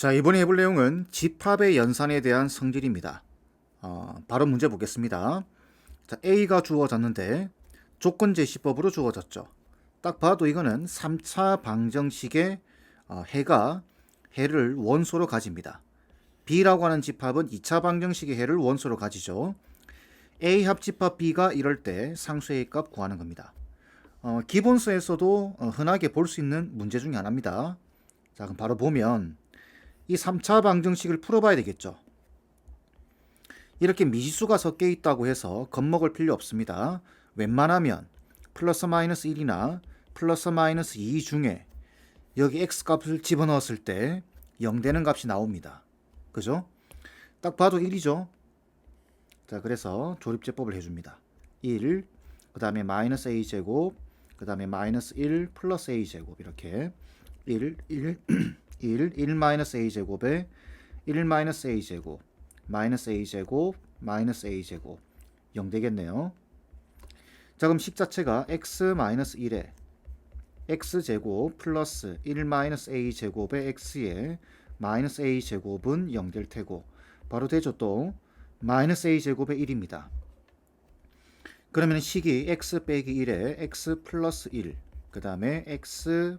자, 이번에 해볼 내용은 집합의 연산에 대한 성질입니다. 어, 바로 문제 보겠습니다. 자, A가 주어졌는데 조건 제시법으로 주어졌죠. 딱 봐도 이거는 3차 방정식의 어, 해가 해를 원소로 가집니다. B라고 하는 집합은 2차 방정식의 해를 원소로 가지죠. A 합집합 B가 이럴 때 상수 A 값 구하는 겁니다. 어, 기본서에서도 어, 흔하게 볼 수 있는 문제 중에 하나입니다. 자, 그럼 바로 보면 이 3차 방정식을 풀어봐야 되겠죠. 이렇게 미지수가 섞여 있다고 해서 겁먹을 필요 없습니다. 웬만하면 플러스 마이너스 1이나 플러스 마이너스 2 중에 여기 x 값을 집어넣었을 때 0 되는 값이 나옵니다. 그죠? 딱 봐도 1이죠. 자, 그래서 조립제법을 해줍니다. 1, 그 다음에 마이너스 a제곱, 그 다음에 마이너스 1 플러스 a제곱 이렇게 1, 1, 1, 1 마이너스 a제곱에 1 마이너스 a제곱, 마이너스 a제곱, 마이너스 a제곱 0 되겠네요. 자, 그럼 식 자체가 x 마이너스 1에 x제곱 플러스 1 마이너스 a제곱의 x에 마이너스 a제곱은 0 될 테고 바로 되죠 또 마이너스 a제곱의 1입니다. 그러면 식이 x 빼기 1에 x 플러스 1, 그 다음에 x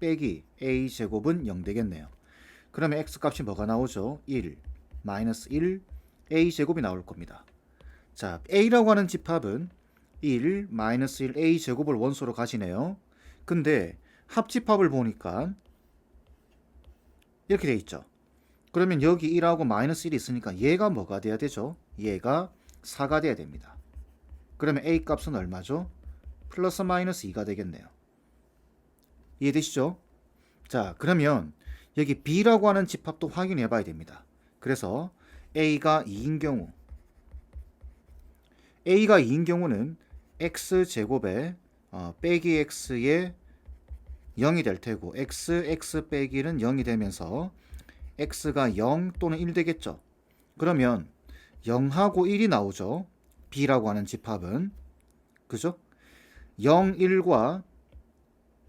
빼기 a 제곱은 0 되겠네요. 그러면 x 값이 뭐가 나오죠? 1, 마이너스 1, a 제곱이 나올 겁니다. 자, a라고 하는 집합은 1, 마이너스 1, a 제곱을 원소로 가지네요. 근데 합집합을 보니까 이렇게 돼 있죠. 그러면 여기 1하고 마이너스 1이 있으니까 얘가 뭐가 돼야 되죠? 얘가 4가 돼야 됩니다. 그러면 a 값은 얼마죠? 플러스 마이너스 2가 되겠네요. 이해되시죠? 자, 그러면 여기 b라고 하는 집합도 확인해 봐야 됩니다. 그래서 a가 2인 경우 a가 2인 경우는 x 제곱에 어, 빼기 x에 0이 될 테고 x x 빼기는 0이 되면서 x가 0 또는 1 되겠죠. 그러면 0하고 1이 나오죠. b라고 하는 집합은 그죠? 0, 1과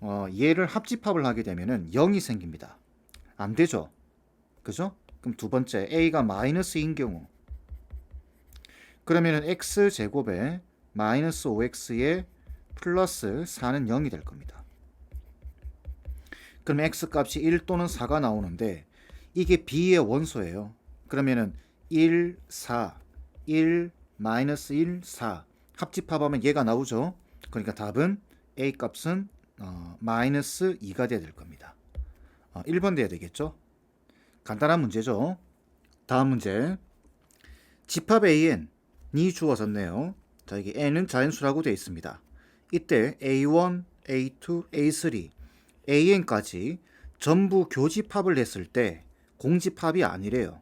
어, 얘를 합집합을 하게 되면은 0이 생깁니다. 안 되죠? 그죠? 그럼 두 번째 a가 마이너스인 경우 그러면은 x 제곱에 마이너스 5x에 플러스 4는 0이 될 겁니다. 그럼 x 값이 1 또는 4가 나오는데 이게 b의 원소예요. 그러면은 1, 4, 1, 마이너스 1, 4 합집합하면 얘가 나오죠. 그러니까 답은 a 값은 어, 마이너스 2가 돼야 될 겁니다. 어, 1번 돼야 되겠죠. 간단한 문제죠. 다음 문제. 집합 AN이 주어졌네요. 자, 여기 N은 자연수라고 되어 있습니다. 이때 A1, A2, A3, AN까지 전부 교집합을 했을 때 공집합이 아니래요.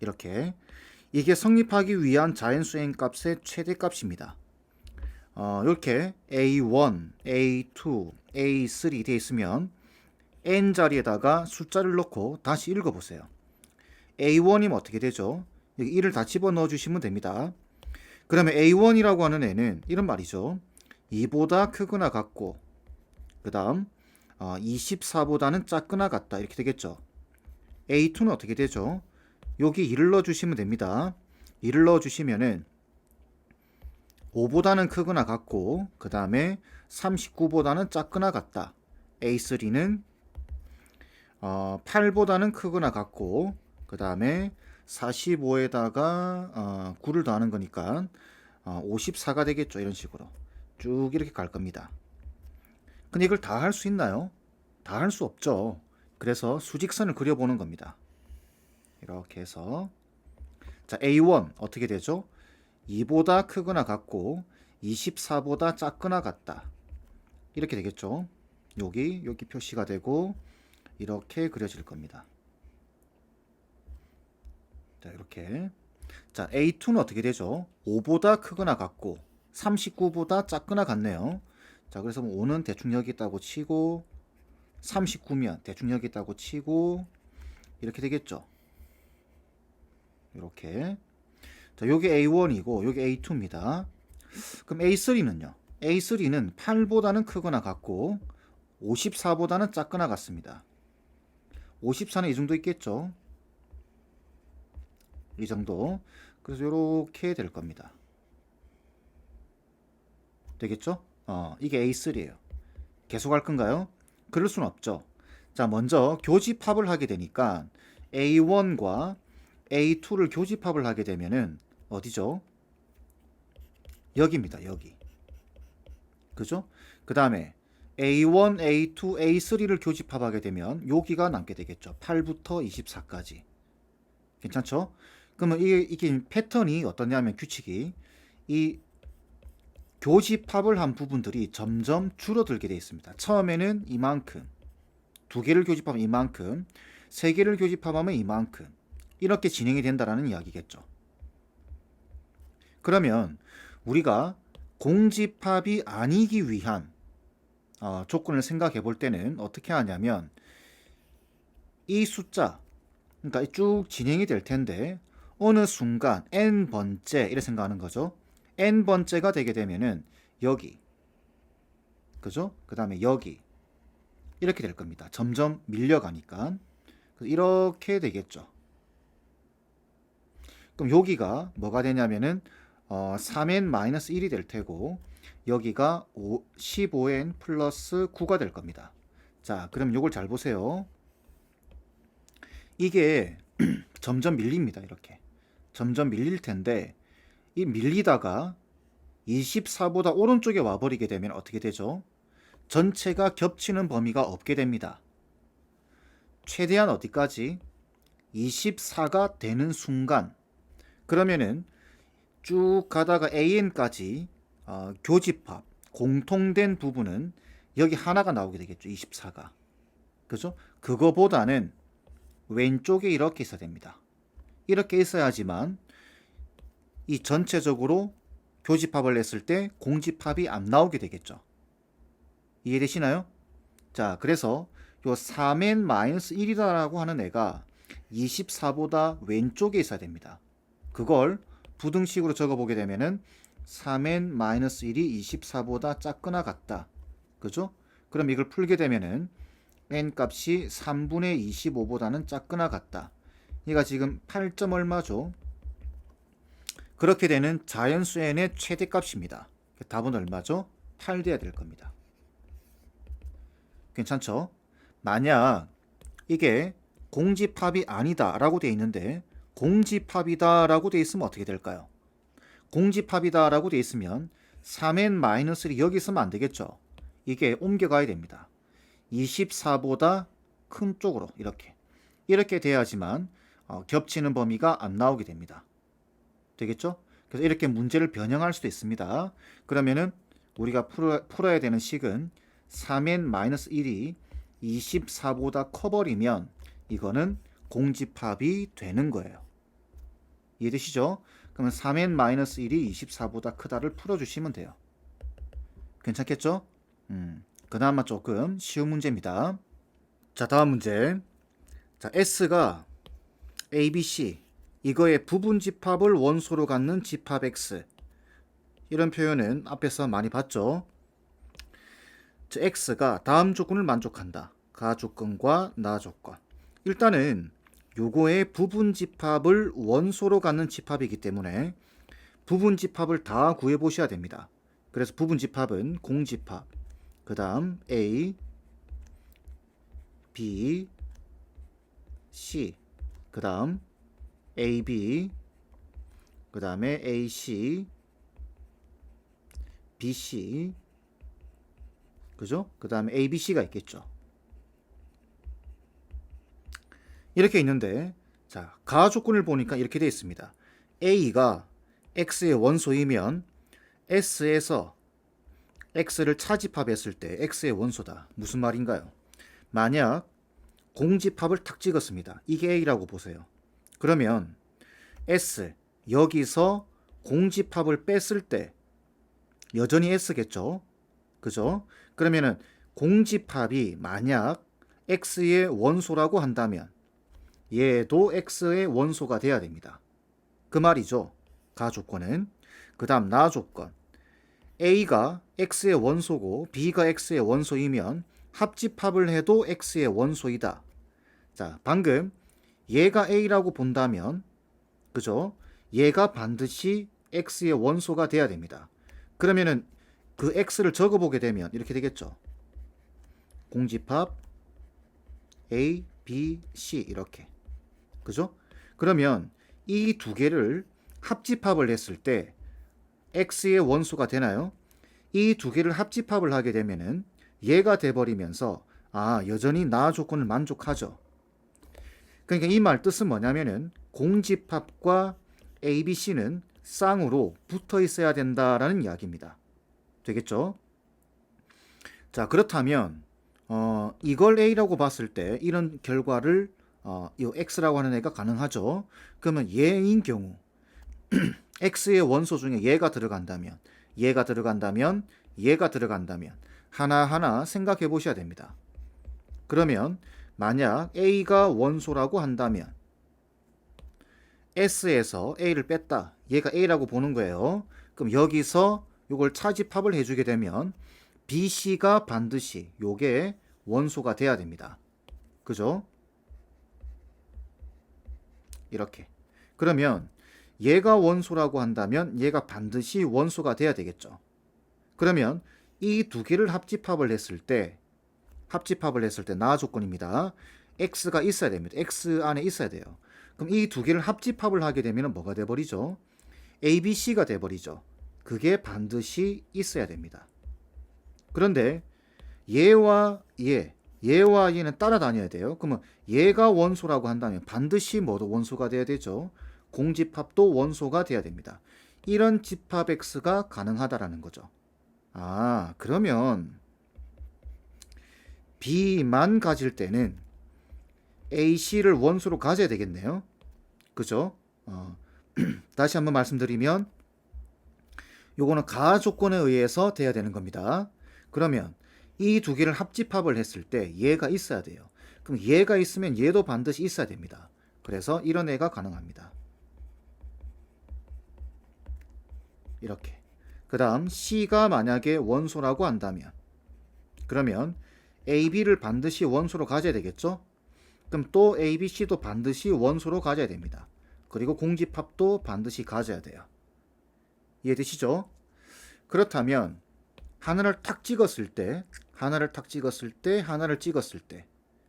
이렇게 이게 성립하기 위한 자연수 n 값의 최대값입니다. 어, 이렇게 a1, a2, a3 되어 있으면 n 자리에다가 숫자를 넣고 다시 읽어보세요. a1이면 어떻게 되죠? 여기 1을 다 집어넣어 주시면 됩니다. 그러면 a1이라고 하는 애는 이런 말이죠. 2보다 크거나 같고 그 다음 어, 24보다는 작거나 같다 이렇게 되겠죠. a2는 어떻게 되죠? 여기 1을 넣어주시면 됩니다. 1을 넣어주시면은 5보다는 크거나 같고 그 다음에 39보다는 작거나 같다. A3는 어, 8보다는 크거나 같고 그 다음에 45에다가 어, 9를 더하는 거니까 어, 54가 되겠죠. 이런 식으로 쭉 이렇게 갈 겁니다. 근데 이걸 다 할 수 있나요? 다 할 수 없죠. 그래서 수직선을 그려보는 겁니다. 이렇게 해서 자 A1 어떻게 되죠? 2보다 크거나 같고 24보다 작거나 같다. 이렇게 되겠죠. 여기 여기 표시가 되고 이렇게 그려질 겁니다. 자 이렇게 자 A2는 어떻게 되죠? 5보다 크거나 같고 39보다 작거나 같네요. 자 그래서 5는 대충 여기 있다고 치고 39면 대충 여기 있다고 치고 이렇게 되겠죠. 이렇게 자 여기 A1이고 여기 A2입니다. 그럼 A3는요? A3는 8보다는 크거나 같고 54보다는 작거나 같습니다. 54는 이 정도 있겠죠. 이 정도. 그래서 이렇게 될 겁니다. 되겠죠? 어, 이게 A3예요. 계속 할 건가요? 그럴 수는 없죠. 자, 먼저 교집합을 하게 되니까 A1과 A2를 교집합을 하게 되면은 어디죠? 여기입니다. 여기. 그죠? 그 다음에 A1, A2, A3를 교집합하게 되면 여기가 남게 되겠죠. 8부터 24까지. 괜찮죠? 그러면 이게, 이게 패턴이 어떠냐면 규칙이 이 교집합을 한 부분들이 점점 줄어들게 되어 있습니다. 처음에는 이만큼, 두 개를 교집합하면 이만큼, 세 개를 교집합하면 이만큼 이렇게 진행이 된다라는 이야기겠죠. 그러면 우리가 공집합이 아니기 위한 어, 조건을 생각해 볼 때는 어떻게 하냐면 이 숫자 그러니까 쭉 진행이 될 텐데 어느 순간 n 번째 이렇게 생각하는 거죠. n 번째가 되게 되면은 여기 그죠? 그 다음에 여기 이렇게 될 겁니다. 점점 밀려가니까 이렇게 되겠죠. 그럼 여기가 뭐가 되냐면은 어, 3n 마이너스 1이 될 테고 여기가 5, 15n 플러스 9가 될 겁니다. 자, 그럼 요걸 잘 보세요. 이게 점점 밀립니다. 이렇게. 점점 밀릴 텐데 이 밀리다가 24보다 오른쪽에 와버리게 되면 어떻게 되죠? 전체가 겹치는 범위가 없게 됩니다. 최대한 어디까지? 24가 되는 순간 그러면은 쭉 가다가 AN까지 어, 교집합 공통된 부분은 여기 하나가 나오게 되겠죠. 24가. 그죠? 그거보다는 왼쪽에 이렇게 있어야 됩니다. 이렇게 있어야지만 이 전체적으로 교집합을 했을 때 공집합이 안 나오게 되겠죠. 이해되시나요? 자, 그래서 요 3n-1이다라고 하는 애가 24보다 왼쪽에 있어야 됩니다. 그걸 부등식으로 적어보게 되면은 3n-1이 24보다 작거나 같다. 그죠? 그럼 이걸 풀게 되면은 n 값이 3분의 25보다는 작거나 같다. 얘가 지금 8점 얼마죠? 그렇게 되는 자연수 n의 최대값입니다. 답은 얼마죠? 8 돼야 될 겁니다. 괜찮죠? 만약 이게 공집합이 아니다라고 돼 있는데 공집합이다라고 돼 있으면 어떻게 될까요? 공집합이다라고 돼 있으면 3n-1이 여기 있으면 안 되겠죠. 이게 옮겨가야 됩니다. 24보다 큰 쪽으로 이렇게 이렇게 돼야지만 어, 겹치는 범위가 안 나오게 됩니다. 되겠죠? 그래서 이렇게 문제를 변형할 수도 있습니다. 그러면은 우리가 풀어, 풀어야 되는 식은 3n-1이 24보다 커버리면 이거는 공집합이 되는 거예요. 이해되시죠? 그러면 3n-1이 24보다 크다를 풀어주시면 돼요. 괜찮겠죠? 음, 그나마 조금 쉬운 문제입니다. 자, 다음 문제. 자, S가 ABC 이거의 부분 집합을 원소로 갖는 집합 X 이런 표현은 앞에서 많이 봤죠. 자, X가 다음 조건을 만족한다. 가 조건과 나 조건. 일단은 요거의 부분 집합을 원소로 갖는 집합이기 때문에 부분 집합을 다 구해 보셔야 됩니다. 그래서 부분 집합은 공집합, 그 다음 A, B, C, 그 다음 AB, 그 다음에 AC, BC, 그죠? 그 다음에 ABC가 있겠죠. 이렇게 있는데 자, 가 조건을 보니까 이렇게 되어 있습니다. A가 X의 원소이면 S에서 X를 차집합했을 때 X의 원소다. 무슨 말인가요? 만약 공집합을 탁 찍었습니다. 이게 A라고 보세요. 그러면 S 여기서 공집합을 뺐을 때 여전히 S겠죠? 그죠? 그러면은 공집합이 만약 X의 원소라고 한다면 얘도 x의 원소가 돼야 됩니다. 그 말이죠. 가 조건은. 그 다음 나 조건. a가 x의 원소고 b가 x의 원소이면 합집합을 해도 x의 원소이다. 자, 방금 얘가 A라고 본다면 그죠? 얘가 반드시 X의 원소가 돼야 됩니다. 그러면은 그 X를 적어 보게 되면 이렇게 되겠죠. 공집합 A, B, C 이렇게. 그죠? 그러면 이 두 개를 합집합을 했을 때 X의 원소가 되나요? 이 두 개를 합집합을 하게 되면은 얘가 돼버리면서 아 여전히 나 조건을 만족하죠. 그러니까 이 말 뜻은 뭐냐면은 공집합과 A, B, C는 쌍으로 붙어 있어야 된다라는 이야기입니다. 되겠죠? 자 그렇다면 어, 이걸 A라고 봤을 때 이런 결과를 어, 이 X라고 하는 애가 가능하죠. 그러면 얘인 경우 X의 원소 중에 얘가 들어간다면 얘가 들어간다면 얘가 들어간다면 하나하나 생각해 보셔야 됩니다. 그러면 만약 A가 원소라고 한다면 S에서 A를 뺐다. 얘가 A라고 보는 거예요. 그럼 여기서 이걸 차집합을 해주게 되면 BC가 반드시 요게 원소가 돼야 됩니다. 그죠? 이렇게. 그러면 얘가 원소라고 한다면 얘가 반드시 원소가 돼야 되겠죠. 그러면 이 두 개를 합집합을 했을 때 합집합을 했을 때나 조건입니다. x가 있어야 됩니다. x 안에 있어야 돼요. 그럼 이 두 개를 합집합을 하게 되면 뭐가 돼 버리죠? a, b, c가 돼 버리죠. 그게 반드시 있어야 됩니다. 그런데 얘와 얘, 얘와 얘는 따라다녀야 돼요. 그러면 얘가 원소라고 한다면 반드시 뭐도 원소가 돼야 되죠. 공집합도 원소가 돼야 됩니다. 이런 집합 x가 가능하다라는 거죠. 아, 그러면 b만 가질 때는 ac를 원소로 가져야 되겠네요. 그죠? 어, 다시 한번 말씀드리면 요거는 가 조건에 의해서 돼야 되는 겁니다. 그러면 이 두 개를 합집합을 했을 때 얘가 있어야 돼요. 그럼 얘가 있으면 얘도 반드시 있어야 됩니다. 그래서 이런 애가 가능합니다. 이렇게. 그 다음 C가 만약에 원소라고 한다면 그러면 AB를 반드시 원소로 가져야 되겠죠? 그럼 또 ABC도 반드시 원소로 가져야 됩니다. 그리고 공집합도 반드시 가져야 돼요. 이해되시죠? 그렇다면 하나를 탁 찍었을 때 하나를 탁 찍었을 때 하나를 찍었을 때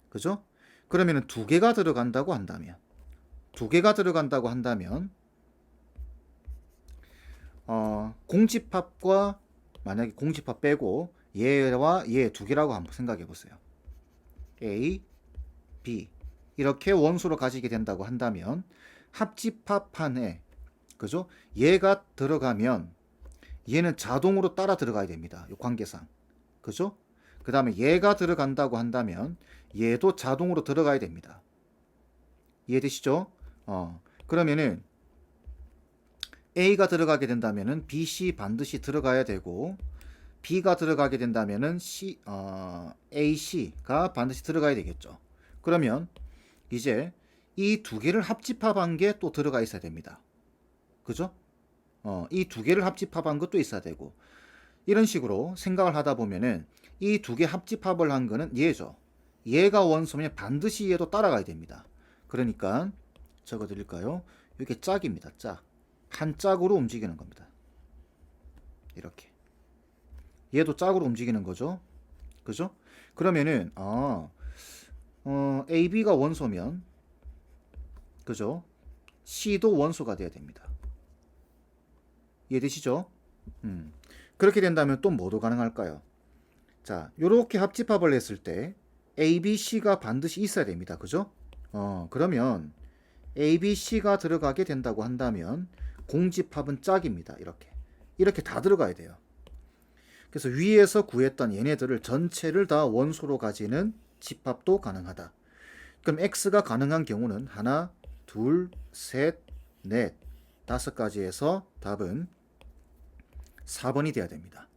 그죠? 그러면은 두 개가 들어간다고 한다면 두 개가 들어간다고 한다면 어, 공집합과 만약에 공집합 빼고 얘와 얘 두 개라고 한번 생각해 보세요. A, B 이렇게 원소로 가지게 된다고 한다면 합집합한에 그죠? 얘가 들어가면 얘는 자동으로 따라 들어가야 됩니다. 이 관계상. 그죠? 그 다음에 얘가 들어간다고 한다면 얘도 자동으로 들어가야 됩니다. 이해되시죠? 어, 그러면은 A가 들어가게 된다면은 BC 반드시 들어가야 되고 B가 들어가게 된다면은 C, 어, AC가 반드시 들어가야 되겠죠. 그러면 이제 이 두 개를 합집합한 게 또 들어가 있어야 됩니다. 그죠? 어, 이 두 개를 합집합한 것도 있어야 되고 이런 식으로 생각을 하다 보면은 이 두 개 합집합을 한 거는 얘죠. 얘가 원소면 반드시 얘도 따라가야 됩니다. 그러니까 적어 드릴까요? 이게 짝입니다. 짝. 한 짝으로 움직이는 겁니다. 이렇게. 얘도 짝으로 움직이는 거죠. 그죠? 그러면은 아, 어, AB가 원소면 그죠? C도 원소가 돼야 됩니다. 이해되시죠? 음. 그렇게 된다면 또 뭐도 가능할까요? 자, 요렇게 합집합을 했을 때 A, B, C가 반드시 있어야 됩니다. 그죠? 어, 그러면 A, B, C가 들어가게 된다고 한다면 공집합은 짝입니다. 이렇게. 이렇게 다 들어가야 돼요. 그래서 위에서 구했던 얘네들을 전체를 다 원소로 가지는 집합도 가능하다. 그럼 x가 가능한 경우는 하나, 둘, 셋, 넷, 다섯 가지에서 답은 4번이 돼야 됩니다.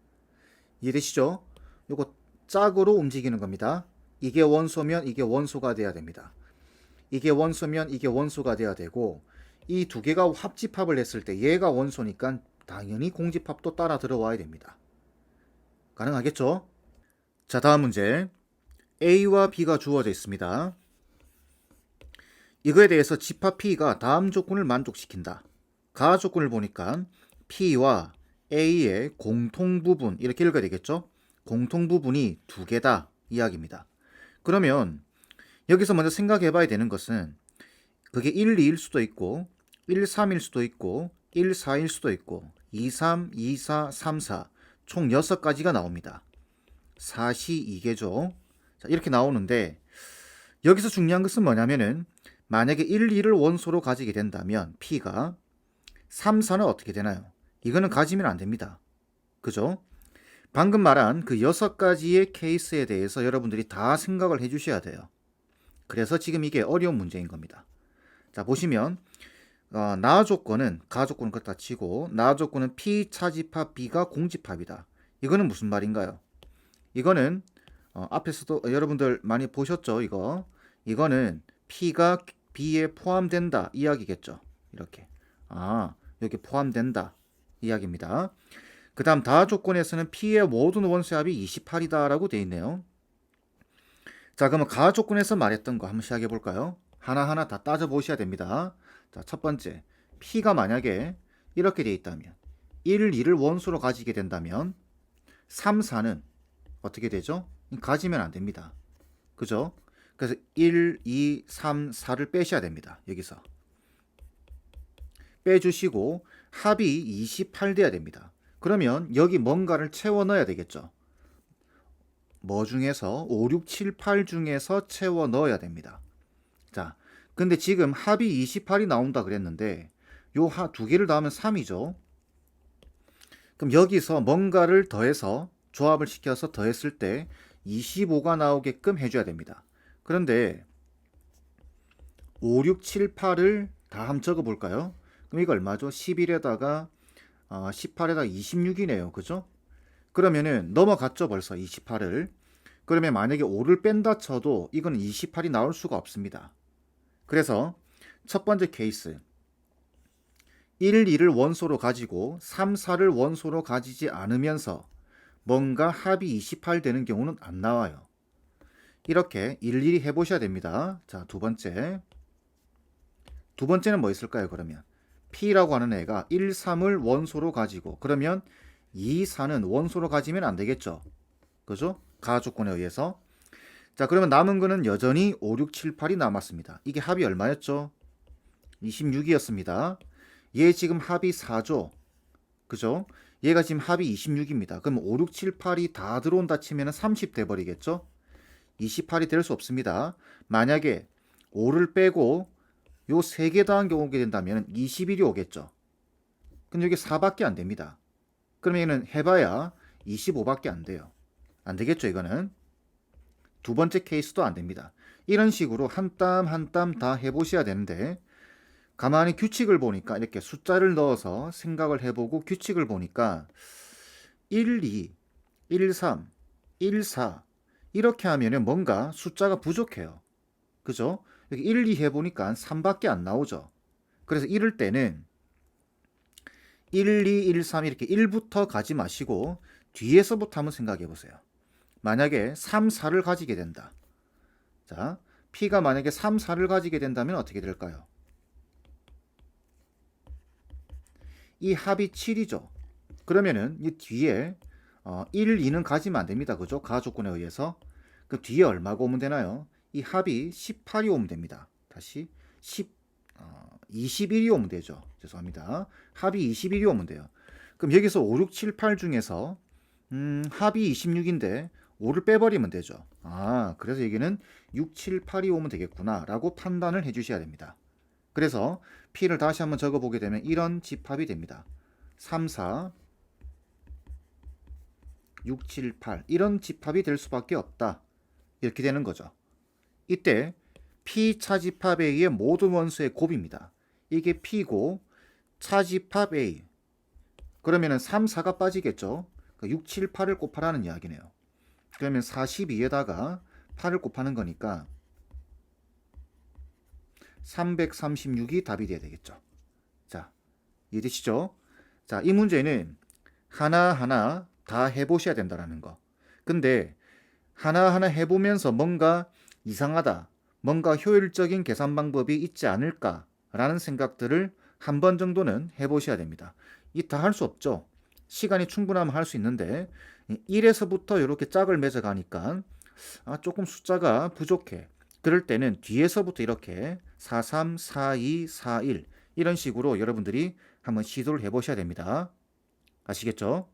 이해되시죠? 요거 짝으로 움직이는 겁니다. 이게 원소면 이게 원소가 돼야 됩니다. 이게 원소면 이게 원소가 돼야 되고 이 두 개가 합집합을 했을 때 얘가 원소니까 당연히 공집합도 따라 들어와야 됩니다. 가능하겠죠? 자, 다음 문제. A와 B가 주어져 있습니다. 이거에 대해서 집합 P가 다음 조건을 만족시킨다. 가 조건을 보니까 P와 A의 공통 부분 이렇게 읽어야 되겠죠? 공통 부분이 두 개다 이야기입니다. 그러면 여기서 먼저 생각해 봐야 되는 것은 그게 1, 2일 수도 있고 1, 3일 수도 있고 1, 4일 수도 있고 2, 3, 2, 4, 3, 4 총 6가지가 나옵니다. 4시 2개죠. 자, 이렇게 나오는데 여기서 중요한 것은 뭐냐면은 만약에 1, 2를 원소로 가지게 된다면 P가 3, 4는 어떻게 되나요? 이거는 가지면 안 됩니다. 그죠? 방금 말한 그 여섯 가지의 케이스에 대해서 여러분들이 다 생각을 해 주셔야 돼요. 그래서 지금 이게 어려운 문제인 겁니다. 자, 보시면 어, 나 조건은 가 조건은 그렇다 치고 나 조건은 P 차집합 B가 공집합이다. 이거는 무슨 말인가요? 이거는 어, 앞에서도 여러분들 많이 보셨죠? 이거 이거는 P가 B에 포함된다 이야기겠죠. 이렇게 아 여기 포함된다 이야기입니다. 그 다음 다 조건에서는 P의 모든 원수의 합이 28이다라고 되어 있네요. 자 그러면 가 조건에서 말했던 거 한번 시작해 볼까요? 하나하나 다 따져 보셔야 됩니다. 자, 첫 번째. P가 만약에 이렇게 되어 있다면 1, 2를 원수로 가지게 된다면 3, 4는 어떻게 되죠? 가지면 안 됩니다. 그죠? 그래서 1, 2, 3, 4를 빼셔야 됩니다. 여기서. 빼주시고 합이 28 돼야 됩니다. 그러면 여기 뭔가를 채워 넣어야 되겠죠. 뭐 중에서 5, 6, 7, 8 중에서 채워 넣어야 됩니다. 자, 근데 지금 합이 28이 나온다 그랬는데 요두 개를 더하면 3이죠. 그럼 여기서 뭔가를 더해서 조합을 시켜서 더했을 때 25가 나오게끔 해줘야 됩니다. 그런데 5, 6, 7, 8을 다 한번 적어 볼까요? 그럼 이거 얼마죠? 11에다가 어, 18에다가 26이네요. 그죠? 그러면은 넘어갔죠 벌써 28을. 그러면 만약에 5를 뺀다 쳐도 이건 28이 나올 수가 없습니다. 그래서 첫 번째 케이스 1, 2를 원소로 가지고 3, 4를 원소로 가지지 않으면서 뭔가 합이 28 되는 경우는 안 나와요. 이렇게 일일이 해보셔야 됩니다. 자, 두 번째. 두 번째는 뭐 있을까요, 그러면? P라고 하는 애가 1, 3을 원소로 가지고, 그러면 2, 4는 원소로 가지면 안 되겠죠. 그죠? 가 조건에 의해서. 자, 그러면 남은 거는 여전히 5, 6, 7, 8이 남았습니다. 이게 합이 얼마였죠? 26이었습니다. 얘 지금 합이 4죠. 그죠? 얘가 지금 합이 26입니다. 그럼 5, 6, 7, 8이 다 들어온다 치면 30 돼버리겠죠? 28이 될 수 없습니다. 만약에 5를 빼고 요 3개 더한 경우게 된다면 21이 오겠죠. 근데 여기 4밖에 안 됩니다. 그러면 해봐야 25밖에 안 돼요. 안 되겠죠, 이거는? 두 번째 케이스도 안 됩니다. 이런 식으로 한 땀 한 땀 다 해보셔야 되는데 가만히 규칙을 보니까 이렇게 숫자를 넣어서 생각을 해보고 규칙을 보니까 1, 2, 1, 3, 1, 4 이렇게 하면은 뭔가 숫자가 부족해요. 그죠? 여기 1, 2 해보니까 3밖에 안 나오죠. 그래서 이럴 때는 1, 2, 1, 3 이렇게 1부터 가지 마시고 뒤에서부터 한번 생각해 보세요. 만약에 3, 4를 가지게 된다. 자, P가 만약에 3, 4를 가지게 된다면 어떻게 될까요? 이 합이 7이죠. 그러면은 이 뒤에 어, 1, 2는 가지면 안 됩니다. 그죠? 가 조건에 의해서. 그 뒤에 얼마가 오면 되나요? 이 합이 18이 오면 됩니다. 다시 10, 어, 21이 오면 되죠. 죄송합니다. 합이 21이 오면 돼요. 그럼 여기서 5, 6, 7, 8 중에서 음, 합이 26인데 5를 빼버리면 되죠. 아, 그래서 여기는 6, 7, 8이 오면 되겠구나 라고 판단을 해주셔야 됩니다. 그래서 P를 다시 한번 적어보게 되면 이런 집합이 됩니다. 3, 4, 6, 7, 8 이런 집합이 될 수밖에 없다. 이렇게 되는 거죠. 이때 P 차집합 A의 모든 원수의 곱입니다. 이게 P고 차집합 A 그러면은 3, 4가 빠지겠죠. 6, 7, 8을 곱하라는 이야기네요. 그러면 42에다가 8을 곱하는 거니까 336이 답이 돼야 되겠죠. 자, 이해되시죠? 자, 이 문제는 하나하나 다 해보셔야 된다라는 거. 근데 하나하나 해보면서 뭔가 이상하다, 뭔가 효율적인 계산 방법이 있지 않을까라는 생각들을 한 번 정도는 해보셔야 됩니다. 이 다 할 수 없죠. 시간이 충분하면 할 수 있는데 1에서부터 이렇게 짝을 맺어 가니까 아, 조금 숫자가 부족해. 그럴 때는 뒤에서부터 이렇게 43, 42, 41 이런 식으로 여러분들이 한번 시도를 해보셔야 됩니다. 아시겠죠?